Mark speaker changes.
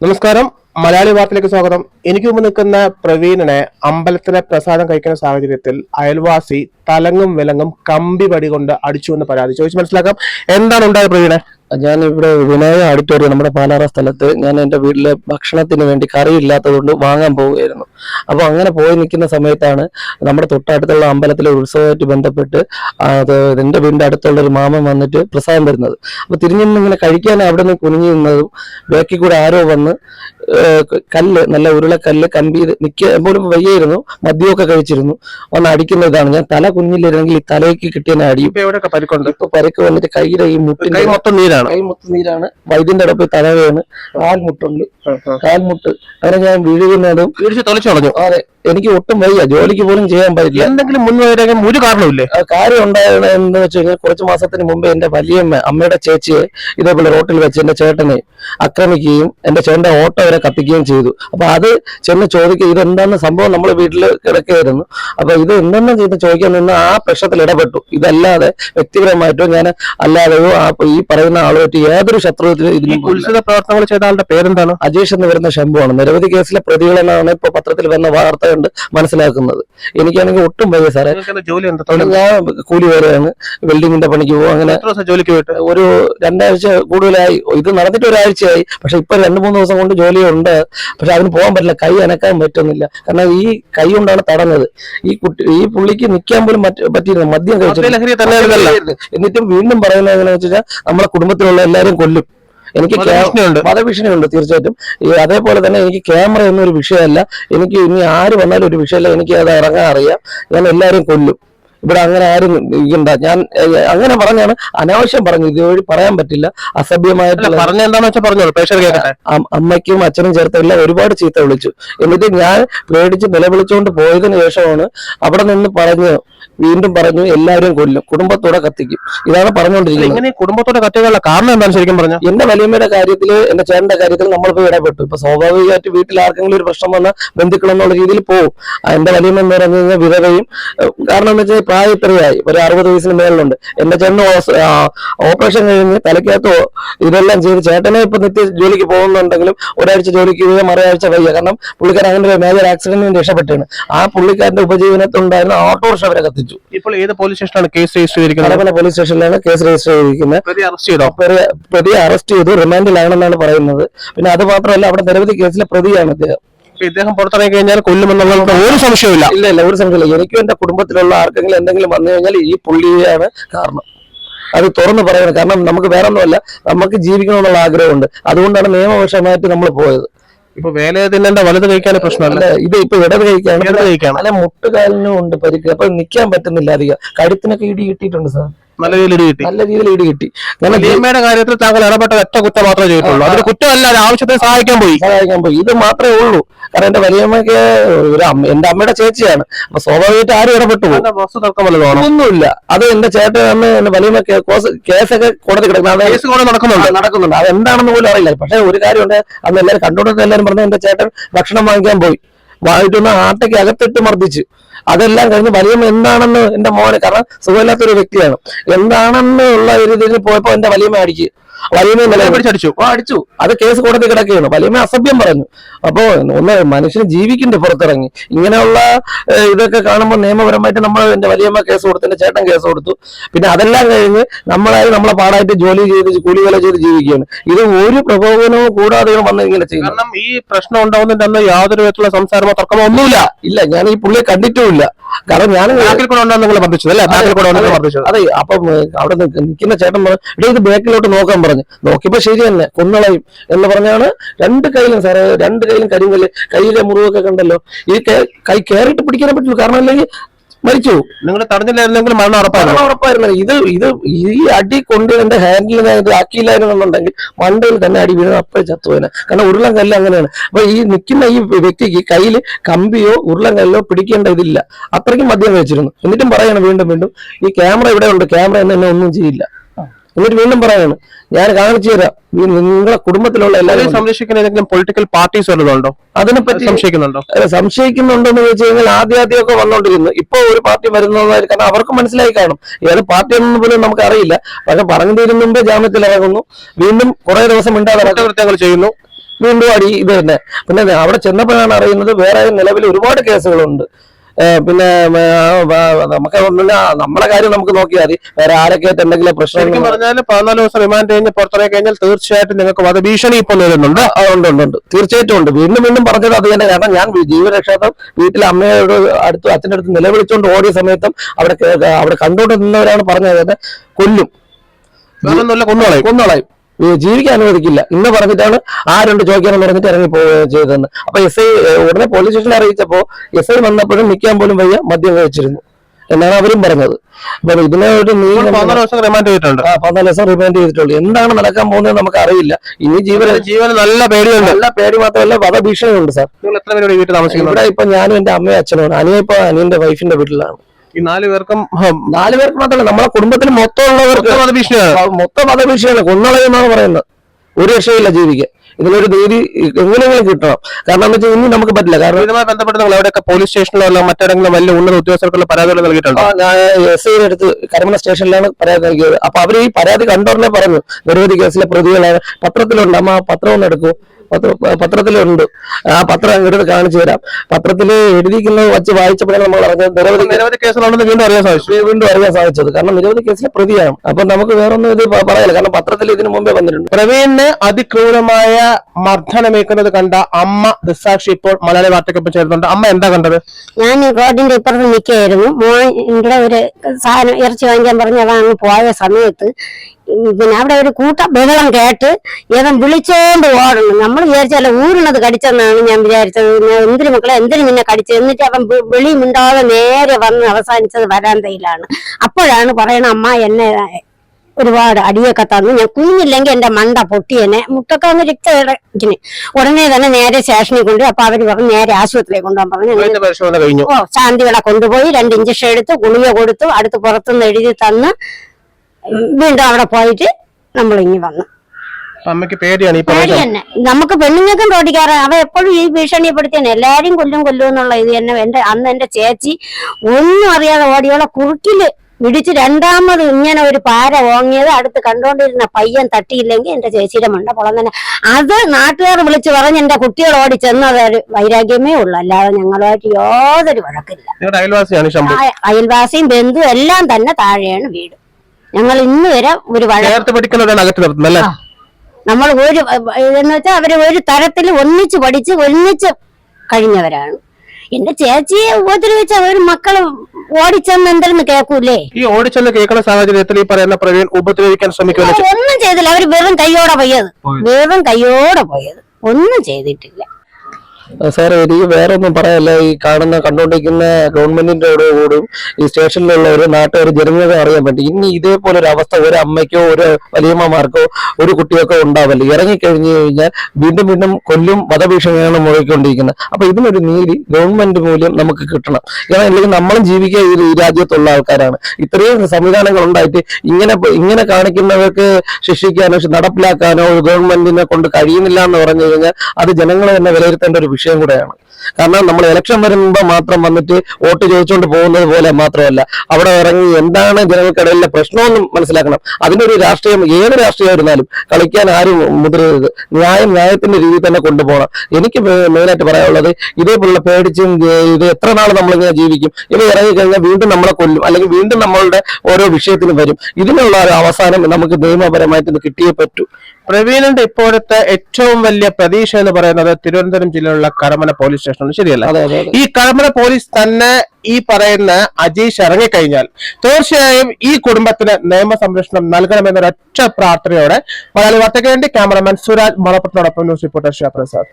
Speaker 1: നമസ്കാരം. മലയാളി വാർത്തയിലേക്ക് സ്വാഗതം. എനിക്ക് മുമ്പ് നിൽക്കുന്ന പ്രവീണനെ അമ്പലത്തിലെ പ്രസാദം കഴിക്കുന്ന സാഹചര്യത്തിൽ അയൽവാസി തലങ്ങും വിലങ്ങും കമ്പി പടി കൊണ്ട് അടിച്ചു എന്ന് പരാതി. ചോദിച്ച് മനസ്സിലാക്കാം. എന്താണ് ഉണ്ടായത് പ്രവീണെ?
Speaker 2: ഞാൻ ഇവിടെ വിനായക ഓഡിറ്റോറിയം നമ്മുടെ പാലാറ സ്ഥലത്ത് ഞാൻ എന്റെ വീട്ടിലെ ഭക്ഷണത്തിന് വേണ്ടി കറി ഇല്ലാത്തതുകൊണ്ട് വാങ്ങാൻ പോവുകയായിരുന്നു. അപ്പോൾ അങ്ങനെ പോയി നിൽക്കുന്ന സമയത്താണ് നമ്മുടെ തൊട്ടടുത്തുള്ള അമ്പലത്തിലെ ഉത്സവമായിട്ട് ബന്ധപ്പെട്ട് അത് എന്റെ വീടിന്റെ അടുത്തുള്ള ഒരു മാമൻ വന്നിട്ട് പ്രസാദം തരുന്നത്. അപ്പോൾ തിരിഞ്ഞു ഇങ്ങനെ കഴിക്കാൻ അവിടെ നിന്ന് കുനിഞ്ഞു നിന്നതും ബാക്കിൽ കൂടെ ആരോ വന്ന് കല്ല് നല്ല ഉരുളക്കല്ല് കമ്പി നിൽക്കുക പോലും വയ്യായിരുന്നു. മദ്യമൊക്കെ കഴിച്ചിരുന്നു. ഒന്ന് അടിക്കുന്ന ഇതാണ് ഞാൻ തല കുഞ്ഞിലിരുന്നെങ്കിൽ ഈ തലയ്ക്ക് കിട്ടിയ അടിയും
Speaker 1: ഇപ്പൊ എവിടെയൊക്കെ പരിക്കുണ്ട്?
Speaker 2: ഇപ്പൊ പരിക്ക് വന്നിട്ട് കൈയുടെ ഈ മുട്ടി
Speaker 1: കൈ മൊത്തം നീരാണ്.
Speaker 2: കൈ മൊത്തം നീരാണ്. വൈദ്യന്റെ അടപ്പ് തലവേണ് കാൽമുട്ടുണ്ട്. കാൽമുട്ട്. അങ്ങനെ ഞാൻ വീഴുന്നതും
Speaker 1: വീഴ്ച തൊലച്ചു കളഞ്ഞു.
Speaker 2: അതെ. എനിക്ക് ഒട്ടും വയ്യ. ജോലിക്ക് പോലും ചെയ്യാൻ പറ്റില്ല.
Speaker 1: എന്തെങ്കിലും മുൻവൈരാഗ്യം ഒരു കാരണമില്ലേ
Speaker 2: കാര്യം ഉണ്ടായത് എന്ന് വെച്ച് കഴിഞ്ഞാൽ കുറച്ച് മാസത്തിന് മുമ്പ് എന്റെ വലിയമ്മ അമ്മയുടെ ചേച്ചിയെ ഇതേപോലെ റോട്ടിൽ വെച്ച് എന്റെ ചേട്ടനെ ആക്രമിക്കുകയും എന്റെ ചേട്ടന്റെ ഓട്ടോ വരെ കത്തിക്കുകയും ചെയ്തു. അപ്പൊ അത് ചെന്ന് ചോദിക്കുക ഇതെന്താന്ന് സംഭവം? നമ്മൾ വീട്ടിൽ കിടക്കുകയായിരുന്നു. അപ്പൊ ഇത് എന്തെന്ന് ചെയ്ത് ചോദിക്കാൻ നിന്ന് ആ പ്രശ്നത്തിൽ ഇടപെട്ടു. ഇതല്ലാതെ വ്യക്തിപരമായിട്ടോ ഞാൻ അല്ലാതെയോ ഈ പറയുന്ന ആളുമായിട്ട് ഏതൊരു ശത്രുവിനും ഇതിന് പോയില്ല.
Speaker 1: പ്രവർത്തനങ്ങൾ ചെയ്ത ആളുടെ പേരെന്താണ്?
Speaker 2: അജേഷ് എന്ന് വരുന്ന ശംഭുവാണ്. നിരവധി കേസിലെ പ്രതികളെന്നാണ് ഇപ്പൊ പത്രത്തിൽ വന്ന വാർത്ത കണ്ട് മനസ്സിലാക്കുന്നത്. എനിക്കാണെങ്കിൽ ഒട്ടും വയ്യ സാറേ.
Speaker 1: ജോലി
Speaker 2: ഞാൻ കൂലി വരെയാണ് വെൽഡിങ്ങിന്റെ പണിക്ക് പോകും അങ്ങനെ
Speaker 1: ജോലിക്ക് പോയിട്ട്?
Speaker 2: ഒരു രണ്ടാഴ്ച കൂടുതലായി. ഇത് നടന്നിട്ട് ഒരാഴ്ചയായി. പക്ഷെ ഇപ്പൊ രണ്ടു മൂന്ന് ദിവസം കൊണ്ട് ജോലിയുണ്ട് പക്ഷെ അതിന് പോകാൻ പറ്റില്ല. കൈ അനക്കാൻ പറ്റുന്നില്ല. കാരണം ഈ കൈ കൊണ്ടാണ് തടഞ്ഞത്. ഈ കുട്ടി ഈ പുള്ളിക്ക് നിൽക്കാൻ പോലും പറ്റ- പറ്റിയിരുന്നു മദ്യം കഴിച്ചു. എന്നിട്ടും വീണ്ടും പറയുന്നത് എങ്ങനെയാണെന്ന് വെച്ചാൽ നമ്മളെ കുടുംബത്തിലുള്ള എല്ലാവരും കൊല്ലും. എനിക്ക്
Speaker 1: വധഭീഷണിയുണ്ട്.
Speaker 2: തീർച്ചയായിട്ടും. ഈ അതേപോലെ തന്നെ എനിക്ക് ക്യാമറ എന്നൊരു വിഷയമല്ല. എനിക്ക് ഇനി ആര് വന്നാലും ഒരു വിഷയമല്ല. എനിക്ക് അത് ഇറങ്ങാൻ അറിയാം. ഞാൻ എല്ലാവരും കൊല്ലും. ഇവിടെ അങ്ങനെ ആരും ഇണ്ട ഞാൻ അങ്ങനെ പറഞ്ഞാണ് അനാവശ്യം പറഞ്ഞു. ഇതുവഴി പറയാൻ പറ്റില്ല. അസഭ്യമായിട്ടുള്ള
Speaker 1: പറഞ്ഞ വെച്ചാൽ പറഞ്ഞോളൂ. പ്രേക്ഷകർ
Speaker 2: അമ്മയ്ക്കും അച്ഛനും ചേർത്തല്ല ഒരുപാട് ചീത്ത വിളിച്ചു. എന്നിട്ട് ഞാൻ പേടിച്ച് നിലവിളിച്ചുകൊണ്ട് പോയതിനു ശേഷമാണ് അവിടെ നിന്ന് പറഞ്ഞു വീണ്ടും പറഞ്ഞു എല്ലാവരും കൊല്ലും. കുടുംബത്തോടെ കത്തിക്കും. ഇതാണ് പറഞ്ഞുകൊണ്ടിരിക്കുന്നത്.
Speaker 1: ഇങ്ങനെ കുടുംബത്തോടെ കത്തിക്കാനുള്ള കാരണം എന്താണ് ശരിക്കും പറഞ്ഞു?
Speaker 2: എന്റെ വലിയമ്മയുടെ കാര്യത്തിൽ എന്റെ ചേട്ടന്റെ കാര്യത്തിൽ നമ്മൾ പോയി ഇടപെട്ടു. ഇപ്പൊ സ്വാഭാവികമായിട്ട് വീട്ടിൽ ആർക്കെങ്കിലും ഒരു പ്രശ്നം വന്ന ബന്ധുക്കൾ എന്നുള്ള രീതിയിൽ പോകും എന്റെ വലിയമ്മ എന്ന് പറഞ്ഞു കഴിഞ്ഞാൽ വിധവയും കാരണം എന്ന് വെച്ചാൽ പ്രായം ഇത്രയായി. ഒരു അറുപത് വയസ്സിന് മേളിലുണ്ട്. എന്റെ ചേട്ടൻ ഓപ്പറേഷൻ കഴിഞ്ഞ് തലയ്ക്കകത്ത് ഇതെല്ലാം ചെയ്ത് ചേട്ടനെ ഇപ്പൊ നിത്യ ജോലിക്ക് പോകുന്നുണ്ടെങ്കിലും ഒരാഴ്ച ജോലിക്ക് മറയാഴ്ച വയ്യ. കാരണം പുള്ളിക്കാരൻ അങ്ങനെ ഒരു മേജർ ആക്സിഡന്റിന് രക്ഷപ്പെട്ടാണ് ആ പുള്ളിക്കാരന്റെ ഉപജീവനത്തുണ്ടായിരുന്ന ഓട്ടോറിക്ഷ അവരെ കത്തിച്ചു.
Speaker 1: ഇപ്പോൾ ഏത് പോലീസ് സ്റ്റേഷനാണ് കേസ് രജിസ്റ്റർ ചെയ്തിരിക്കുന്നത്?
Speaker 2: പല പോലീസ് സ്റ്റേഷനിലാണ് കേസ് രജിസ്റ്റർ ചെയ്തിരിക്കുന്നത്.
Speaker 1: പ്രതി അറസ്റ്റ് ചെയ്തോ?
Speaker 2: പ്രതി- അറസ്റ്റ് ചെയ്തു റിമാൻഡിലാണെന്നാണ് പറയുന്നത്. പിന്നെ അത് മാത്രമല്ല അവിടെ നിരവധി കേസിലെ പ്രതിയാണ്
Speaker 1: അദ്ദേഹം ഇദ്ദേഹം പുറത്തിറങ്ങി കഴിഞ്ഞാൽ കൊല്ലുമെന്നുള്ള ഒരു സംശയമില്ല
Speaker 2: ഇല്ല ഇല്ല ഒരു സംശയമില്ല എനിക്കും എന്റെ കുടുംബത്തിലുള്ള ആർക്കെങ്കിലും എന്തെങ്കിലും വന്നു കഴിഞ്ഞാൽ ഈ പുള്ളിയാണ് കാരണം. അത് തുറന്നു പറയണം. കാരണം നമുക്ക് വേറെ ഒന്നുമല്ല നമുക്ക് ജീവിക്കണമെന്നുള്ള ആഗ്രഹമുണ്ട്. അതുകൊണ്ടാണ് നിയമവശമായിട്ട് നമ്മൾ പോയത്.
Speaker 1: ഇപ്പൊ വേല വലത് വലുത് കഴിക്കാൻ പ്രശ്നമല്ല.
Speaker 2: ഇത് ഇപ്പൊ ഇടത് കഴിക്കാണ്
Speaker 1: ഇടത് കഴിക്കാണ്.
Speaker 2: അല്ല മുട്ടുകാലിനും ഉണ്ട് പരിക്ക്. അപ്പൊ നിക്കാൻ പറ്റുന്നില്ല അധികം. കഴുത്തിനൊക്കെ ഇടി കിട്ടിയിട്ടുണ്ട് സാർ.
Speaker 1: നല്ല രീതിയിൽ ഇടി കിട്ടി.
Speaker 2: നല്ല രീതിയിൽ ഇടി കിട്ടി. കാരണം
Speaker 1: ഭീമയുടെ കാര്യത്തിൽ താങ്കൾ ഇടപെട്ട ഒറ്റ കുറ്റം മാത്രമേ ചെയ്തിട്ടുള്ളൂ. അതിന് കുറ്റമല്ല ആവശ്യത്തിന് സഹായിക്കാൻ പോയി.
Speaker 2: സഹായിക്കാൻ പോയി. ഇത് മാത്രമേ ഉള്ളൂ. കാരണം എന്റെ വലിയമ്മയ്ക്ക് ഒരു എന്റെ അമ്മയുടെ ചേച്ചിയാണ്. അപ്പൊ സ്വാഭാവികമായിട്ട് ആരും ഇടപെട്ടു പോകും ഒന്നുമില്ല അത് എന്റെ ചേട്ടൻ അമ്മ എന്റെ വലിയമ്മ കേ- കോസ് കേസൊക്കെ കോടതി കിടക്കുന്നത്
Speaker 1: കേസ് കൂടെ നടക്കുന്നുണ്ട്.
Speaker 2: നടക്കുന്നുണ്ട്. അത് എന്താണെന്ന് പോലും അറിയില്ല. പക്ഷെ ഒരു കാര്യമുണ്ട്. അന്ന് എല്ലാവരും കണ്ടുകൊണ്ടിരുന്ന എല്ലാവരും പറഞ്ഞു എന്റെ ചേട്ടൻ ഭക്ഷണം വാങ്ങിക്കാൻ പോയി. വാങ്ങിട്ടൊന്ന് ആട്ടയ്ക്ക് അകത്തിട്ട് മർദ്ദിച്ചു. അതെല്ലാം കഴിഞ്ഞ് വലിയമ്മ എന്താണെന്ന് എന്റെ മോനെ കാരണം സുഖമില്ലാത്ത ഒരു വ്യക്തിയാണ്. എന്താണെന്നുള്ള ഒരു ഇതിൽ പോയപ്പോ എന്റെ വലിയമ്മ അടിക്കുക
Speaker 1: പിടിച്ചടിച്ചു.
Speaker 2: ആ, അടിച്ചു. അത് കേസ് കോടതി കിടക്കുകയാണ്. വലിയമ്മ അസഭ്യം പറഞ്ഞു. അപ്പോ ഒന്ന് മനുഷ്യന് ജീവിക്കണ്ടേ പുറത്തിറങ്ങി. ഇങ്ങനെയുള്ള ഇതൊക്കെ കാണുമ്പോൾ നിയമപരമായിട്ട് നമ്മൾ എന്റെ വലിയമ്മ കേസ് കൊടുത്തു എന്റെ ചേട്ടൻ കേസ് കൊടുത്തു. പിന്നെ അതെല്ലാം കഴിഞ്ഞ് നമ്മളായി നമ്മളെ പാടായിട്ട് ജോലി ചെയ്ത് കൂലി വില ചെയ്ത് ജീവിക്കുകയാണ്. ഇത് ഒരു പ്രകോപനവും കൂടാതെ വന്ന് ഇങ്ങനെ ചെയ്യും
Speaker 1: കാരണം ഈ പ്രശ്നം ഉണ്ടാവുന്നതിന്റെ അന്ന് യാതൊരു വിധത്തിലുള്ള സംസാരമോ തർക്കമോ ഒന്നുമില്ല.
Speaker 2: ഇല്ല ഞാൻ ഈ പുള്ളിയെ കണ്ടിട്ടുമില്ല. കാരണം ഞാൻ
Speaker 1: ബാക്കിൽ കൂടെ ഉണ്ടാവും നിങ്ങൾ മർദ്ദിച്ചത് അല്ലേ ബാക്കിൽ കൂടെ
Speaker 2: അതെ,
Speaker 1: മർദ്ദിച്ചത്
Speaker 2: അതെ അപ്പം അവിടെ നിൽക്ക- നിൽക്കുന്ന ചേട്ടൻ പറഞ്ഞു ഇത് ബാക്കിലോട്ട് നോക്കാൻ പറഞ്ഞു. നോക്കിയപ്പോ ശരി തന്നെ കൊന്നളയും എന്ന് പറഞ്ഞാണ് രണ്ട് കയ്യിലും സാറേ രണ്ട് കയ്യിലും കരിങ്കല്ല് കയ്യിലെ മുറിവൊക്കെ കണ്ടല്ലോ. ഈ കൈ കയറിട്ട് പിടിക്കാൻ പറ്റുള്ളൂ കാരണം അല്ലെങ്കിൽ മരിച്ചു.
Speaker 1: നിങ്ങൾ തടഞ്ഞില്ലായിരുന്നെങ്കിൽ മരണം ഉറപ്പായിരുന്നു.
Speaker 2: ഉറപ്പായിരുന്നു. ഇത് ഇത് ഈ അടി കൊണ്ട് എന്റെ ഹാൻഡിൽ ഇത് ആക്കിയില്ലായിരുന്നുണ്ടെങ്കിൽ മണ്ടയിൽ തന്നെ അടി വീണ അപ്പോഴേ ചത്തുപോയിനെ. കാരണം ഉരുളൻ കല്ല് അങ്ങനെയാണ്. അപ്പൊ ഈ നിൽക്കുന്ന ഈ വ്യക്തിക്ക് കയ്യിൽ കമ്പിയോ ഉരുളൻ കല്ലോ പിടിക്കേണ്ട ഇതില്ല. അത്രയ്ക്കും മദ്യം വെച്ചിരുന്നു. എന്നിട്ടും പറയണം വീണ്ടും വീണ്ടും ഈ ക്യാമറ ഇവിടെ ഉണ്ട്. ക്യാമറ എന്ന് എന്നെ ഒന്നും ചെയ്യില്ല. എന്നിട്ട് വീണ്ടും പറയാണ് ഞാൻ കാണിച്ചു തരാം. ഈ നിങ്ങളെ കുടുംബത്തിലുള്ള എല്ലാവരും
Speaker 1: സംരക്ഷിക്കുന്ന ഏതെങ്കിലും പൊളിറ്റിക്കൽ പാർട്ടീസ് വല്ലതുണ്ടോ
Speaker 2: അതിനെപ്പറ്റി
Speaker 1: സംശയിക്കുന്നുണ്ടോ?
Speaker 2: അല്ല, സംശയിക്കുന്നുണ്ടെന്ന് ചോദിച്ചു കഴിഞ്ഞാൽ ആദ്യ ആദ്യമൊക്കെ വന്നോണ്ടിരുന്നു. ഇപ്പൊ ഒരു പാർട്ടി വരുന്നതായിരിക്കും. കാരണം അവർക്ക് മനസ്സിലായി കാണും. ഏത് പാർട്ടി എന്നൊന്നും പോലും നമുക്ക് അറിയില്ല പക്ഷെ പറഞ്ഞു തീരുന്ന മുമ്പേ ജാമ്യത്തിൽ ഇറങ്ങുന്നു. വീണ്ടും കുറെ ദിവസം ഉണ്ടാകാൻ.
Speaker 1: കുറ്റകൃത്യങ്ങൾ ചെയ്യുന്നു.
Speaker 2: വീണ്ടും അടി ഇത് തന്നെ പിന്നെ അവിടെ ചെന്നപ്പോഴാണ് അറിയുന്നത് വേറെ നിലവിൽ ഒരുപാട് കേസുകളുണ്ട്. പിന്നെ നമുക്ക് നമ്മുടെ നമ്മളെ കാര്യം നമുക്ക് നോക്കിയാൽ മതി. വേറെ ആരൊക്കെ എന്തെങ്കിലും പ്രശ്നം
Speaker 1: പറഞ്ഞാൽ പതിനാല് ദിവസം റിമാൻഡ് കഴിഞ്ഞ് പുറത്തിറങ്ങി കഴിഞ്ഞാൽ തീർച്ചയായിട്ടും നിങ്ങൾക്ക് വധഭീഷണി ഇപ്പോൾ നേരിടുന്നുണ്ട്.
Speaker 2: ഉണ്ട് ഉണ്ട് ഉണ്ട്. തീർച്ചയായിട്ടും ഉണ്ട്. വീണ്ടും വീണ്ടും പറഞ്ഞത് അത് തന്നെ. കാരണം ഞാൻ ജീവരക്ഷാർത്ഥം വീട്ടിൽ അമ്മയോട് അടുത്ത് അച്ഛന്റെ അടുത്ത് നിലവിളിച്ചുകൊണ്ട് ഓടിയ സമയത്തും അവിടെ അവിടെ കണ്ടുകൊണ്ട് നിന്നവരാണ് പറഞ്ഞത് കൊല്ലും. കൊന്നോളായി. കൊന്നോളായി. ജീവിക്കാൻ അനുവദിക്കില്ല. ഇന്ന് പറഞ്ഞിട്ടാണ് ആ രണ്ട് ചോദിക്കാനെന്ന് പറഞ്ഞിട്ട് ഇറങ്ങി പോവുകയാണ് ചെയ്തതെന്ന്. അപ്പൊ എസ് ഐ ഉടനെ പോലീസ് സ്റ്റേഷനിൽ അറിയിച്ചപ്പോ എസ് ഐ വന്നപ്പോഴും നിൽക്കാൻ പോലും വയ്യ മദ്യം കഴിച്ചിരുന്നു. എന്നാണ് അവരും പറഞ്ഞത്. അപ്പൊ ഇതിനായിട്ട് നീ
Speaker 1: പതിനാല് ദിവസം റിമാൻഡ് ചെയ്തിട്ടുണ്ട്.
Speaker 2: ആ, പതിനാല് ദിവസം റിമാൻഡ് ചെയ്തിട്ടുള്ളൂ. എന്താണ് നടക്കാൻ പോകുന്നത് നമുക്ക് അറിയില്ല ഇനി ജീവൻ
Speaker 1: ജീവൻ നല്ല പേടിയുണ്ട്.
Speaker 2: നല്ല പേടി മാത്രമല്ല വധഭീഷണിയുണ്ട് സാർ.
Speaker 1: നിങ്ങൾ എത്ര പേരുടെ വീട്ടിൽ താമസിക്കുന്നുണ്ട്?
Speaker 2: ഇവിടെ ഇപ്പൊ ഞാനും എന്റെ അമ്മയും അച്ഛനുമാണ്. അനിയ ഇപ്പൊ അനിയന്റെ വൈഫിന്റെ വീട്ടിലാണ്.
Speaker 1: ഈ നാല് പേർക്കും
Speaker 2: നാല് പേർക്ക് മാത്രമല്ല നമ്മളെ കുടുംബത്തിൽ മൊത്തം ഉള്ളവർക്ക്
Speaker 1: മൊത്തം വധഭീഷണിയാണ്
Speaker 2: മൊത്തം വധഭീഷണിയാണ് കൊന്നളയെന്നാണ് പറയുന്നത്. ഒരു രക്ഷയില്ല ജീവിക്കാൻ. ഇതിനൊരു നീതി എങ്ങനെയെങ്കിലും കിട്ടണം. കാരണം എന്ന് വെച്ചാൽ ഇനി നമുക്ക് പറ്റില്ല. കാരണം
Speaker 1: ഇതുമായി ബന്ധപ്പെട്ട് നിങ്ങൾ എവിടെയൊക്കെ പോലീസ് സ്റ്റേഷനിലോ അല്ല മറ്റേതെങ്കിലും വലിയ ഉന്നത ഉദ്യോഗസ്ഥർക്കുള്ള പരാതികൾ നൽകിയിട്ടുണ്ടോ?
Speaker 2: ഞാൻ എസ് ഐയുടെ അടുത്ത് കരമന സ്റ്റേഷനിലാണ് പരാതി നൽകിയത്. അപ്പൊ അവർ ഈ പരാതി കണ്ടോടനെ പറഞ്ഞു നിരവധി കേസിലെ പ്രതികളാണ് പത്രത്തിലുണ്ട്. അമ്മ പത്രം ഒന്ന് എടുക്കൂ. പത്രത്തിലുണ്ട്. ആ പത്രം എടുത്ത് കാണിച്ചു തരാം. പത്രത്തിൽ എഴുതിക്കുന്നത് വച്ച് വായിച്ചപ്പോഴാണ് നമ്മൾ അറിഞ്ഞത് നിരവധി
Speaker 1: നിരവധി കേസുകളുണ്ടെന്ന് വീണ്ടും അറിയാൻ സാധിച്ചു.
Speaker 2: വീണ്ടും അറിയാൻ സാധിച്ചത്. കാരണം നിരവധി കേസിലെ പ്രതിയാണ്. അപ്പൊ നമുക്ക് വേറൊന്നും ഇത് പറയാനില്ല കാരണം പത്രത്തിൽ ഇതിനു മുമ്പേ വന്നിട്ടുണ്ട്.
Speaker 1: പ്രവീണിന് അതിക്രൂരമായ മർദ്ദനമേക്കുന്നത് കണ്ട അമ്മ ദുസാക്ഷി ഇപ്പോൾ മലയാളി വാർത്തയ്ക്കൊപ്പം ചേരുന്നുണ്ട്. അമ്മ എന്താ കണ്ടത്?
Speaker 3: ഞാൻ റോഡിന്റെ ഇപ്പുറത്ത് നിൽക്കുകയായിരുന്നു. മോൻ ഇവിടെ ഒരു സാധനം ഇറച്ചി വാങ്ങിക്കാൻ പറഞ്ഞ് അതാണ് അങ്ങ് പോയ സമയത്ത് പിന്നെ അവിടെ ഒരു കൂട്ട ബഹളം കേട്ട് ഇവൻ വിളിച്ചോണ്ട് ഓടുന്നു നമ്മൾ വിചാരിച്ചല്ല ഊരുന്നത് കടിച്ചെന്നാണ് ഞാൻ വിചാരിച്ചത്. എന്തിനു മക്കളെ എന്തിനു നിന്നെ കടിച്ചത്? എന്നിട്ട് അവൻ വിളി മിണ്ടാതെ നേരെ വന്ന് അവസാനിച്ചത് വരാന്തയിലാണ്. അപ്പോഴാണ് പറയണ അമ്മ എന്നെ ഒരുപാട് അടിയൊക്കെ തന്നു. ഞാൻ കുഞ്ഞില്ലെങ്കിൽ എന്റെ മണ്ട പൊട്ടിയെന്നെ മുട്ടൊക്കെ ഒന്ന് രക്തത്തിന് ഉടനെ തന്നെ നേരെ സ്റ്റേഷനിൽ കൊണ്ട് അപ്പൊ അവർ പറഞ്ഞു നേരെ ആശുപത്രിയിൽ കൊണ്ടുപോകാൻ പറഞ്ഞു. ഓ ശാന്തിവിള കൊണ്ടുപോയി രണ്ട് ഇഞ്ചക്ഷൻ എടുത്തു ഗുളിക കൊടുത്തു അടുത്ത് പുറത്തുനിന്ന് എഴുതി തന്ന് വീണ്ടും അവിടെ പോയിട്ട് നമ്മൾ ഇങ്ങി വന്നു.
Speaker 1: അമ്മയ്ക്ക് പേടിയാണ്
Speaker 3: പേടി തന്നെ. നമുക്ക് പെണ്ണുങ്ങൾക്കും റോഡിൽ അവ എപ്പോഴും ഈ ഭീഷണിപ്പെടുത്തിയാണ് എല്ലാരും കൊല്ലും കൊല്ലും എന്നുള്ള ഇത് തന്നെ എന്റെ അന്ന് എന്റെ ചേച്ചി ഒന്നും അറിയാതെ ഓടിയോളെ കുറുക്കിൽ വിടിച്ച് രണ്ടാമത് ഇങ്ങനെ ഒരു പാര ഓങ്ങിയത് അടുത്ത് കണ്ടോണ്ടിരുന്ന പയ്യൻ തട്ടിയില്ലെങ്കിൽ എന്റെ ചേച്ചിയുടെ മണ്ട പൊളം തന്നെ. അത് നാട്ടുകാർ വിളിച്ചു പറഞ്ഞ് എന്റെ കുട്ടികൾ ഓടി ചെന്നത് ഒരു വൈരാഗ്യമേ ഉള്ളു. അല്ലാതെ ഞങ്ങളുമായിട്ട് യാതൊരു വഴക്കില്ല. അയൽവാസിയും ബന്ധു എല്ലാം തന്നെ താഴെയാണ് വീട്. ഞങ്ങൾ ഇന്ന് വരെ ഒരു വഴ
Speaker 1: ചേർത്ത്
Speaker 3: നമ്മൾ ഒരു എന്ന് വെച്ചാൽ അവർ ഒരു തരത്തിൽ ഒന്നിച്ച് പഠിച്ച് ഒന്നിച്ച് കഴിഞ്ഞവരാണ്. എന്റെ ചേച്ചിയെ ഉപദ്രവിച്ച ഒരു മക്കൾ ഓടിച്ചെന്ന് എന്തെന്ന് കേൾക്കൂലേ?
Speaker 1: ഈ ഓടിച്ചെന്ന് കേൾക്കുന്ന സാഹചര്യത്തിൽ ഈ പറയുന്ന പ്രവീൺ ഉപദ്രവിക്കാൻ ശ്രമിക്കുന്നു
Speaker 3: ഒന്നും ചെയ്തില്ല. അവർ വെറും കയ്യോടെ പോയത്. വെറും കയ്യോടെ പോയത്. ഒന്നും ചെയ്തിട്ടില്ല.
Speaker 2: സാർ എനിക്ക് വേറെ ഒന്നും പറയാല്ല ഈ കാണുന്ന കണ്ടുകൊണ്ടിരിക്കുന്ന ഗവൺമെന്റിന്റെ കൂടും. ഈ സ്റ്റേഷനിലുള്ള സ്റ്റേഷനിലുള്ളവർ നാട്ടുകാർ ജനങ്ങൾക്ക് അറിയാൻ പറ്റും. ഇനി ഇതേപോലെ ഒരു അവസ്ഥ ഒരു അമ്മയ്ക്കോ ഒരു വലിയമ്മമാർക്കോ ഒരു കുട്ടിയൊക്കെ ഉണ്ടാവില്ല? ഇറങ്ങിക്കഴിഞ്ഞു കഴിഞ്ഞാൽ വീണ്ടും വീണ്ടും കൊല്ലും വധഭീഷണിയാണ് മുഴക്കൊണ്ടിരിക്കുന്നത് അപ്പൊ ഇതിനൊരു നീതി ഗവൺമെന്റ് മൂല്യം നമുക്ക് കിട്ടണം. കാരണം അല്ലെങ്കിൽ നമ്മളും ജീവിക്കുക ഈ രാജ്യത്തുള്ള ആൾക്കാരാണ്. ഇത്രയും സംവിധാനങ്ങൾ ഉണ്ടായിട്ട് ഇങ്ങനെ ഇങ്ങനെ കാണിക്കുന്നവർക്ക് ശിക്ഷിക്കാനോ നടപ്പിലാക്കാനോ ഗവൺമെന്റിനെ കൊണ്ട് കഴിയുന്നില്ല എന്ന് പറഞ്ഞു കഴിഞ്ഞാൽ അത് ജനങ്ങൾ തന്നെ വിലയിരുത്തേണ്ട ഒരു വിഷയം കൂടെയാണ്. കാരണം നമ്മൾ ഇലക്ഷൻ വരുമ്പോൾ മാത്രം വന്നിട്ട് വോട്ട് ചോദിച്ചുകൊണ്ട് പോകുന്നത് പോലെ മാത്രമല്ല അവിടെ ഇറങ്ങി എന്താണ് ജനങ്ങൾക്കിടയിലെ പ്രശ്നമെന്നും മനസ്സിലാക്കണം. അതിനൊരു രാഷ്ട്രീയം ഏത് രാഷ്ട്രീയമായിരുന്നാലും കളിക്കാൻ ആരും മുതിരരുത്. ന്യായം ന്യായത്തിന്റെ രീതിയിൽ തന്നെ കൊണ്ടുപോകണം. എനിക്ക് മെയിനായിട്ട് പറയാനുള്ളത് ഇതേപോലുള്ള പേടിച്ചും ഇത് എത്ര നാൾ നമ്മളിങ്ങനെ ജീവിക്കും. ഇവ ഇറങ്ങിക്കഴിഞ്ഞാൽ വീണ്ടും നമ്മളെ കൊല്ലും. അല്ലെങ്കിൽ വീണ്ടും നമ്മളുടെ ഓരോ വിഷയത്തിനും വരും. ഇതിനുള്ള ഒരു അവസാനം നമുക്ക് നിയമപരമായിട്ട് കിട്ടിയേ പറ്റൂ.
Speaker 1: പ്രവീണിന്റെ ഇപ്പോഴത്തെ ഏറ്റവും വലിയ പ്രതീക്ഷ എന്ന് പറയുന്നത് തിരുവനന്തപുരം ജില്ലയിലുള്ള കരമന പോലീസ് സ്റ്റേഷനാണ്. ശരിയല്ല? ഈ കരമന പോലീസ് തന്നെ ഈ പറയുന്ന അജീഷ് ഇറങ്ങിക്കഴിഞ്ഞാൽ തീർച്ചയായും ഈ കുടുംബത്തിന് നിയമ സംരക്ഷണം നൽകണമെന്നൊരൊറ്റ പ്രാർത്ഥനയോടെ മലയാളി വാർത്തയ്ക്ക് വേണ്ടി ക്യാമറമാൻ സുരാജ് മലപ്പുറത്തോടൊപ്പം ന്യൂസ് റിപ്പോർട്ടർ ശ്യാപ്രസാദ്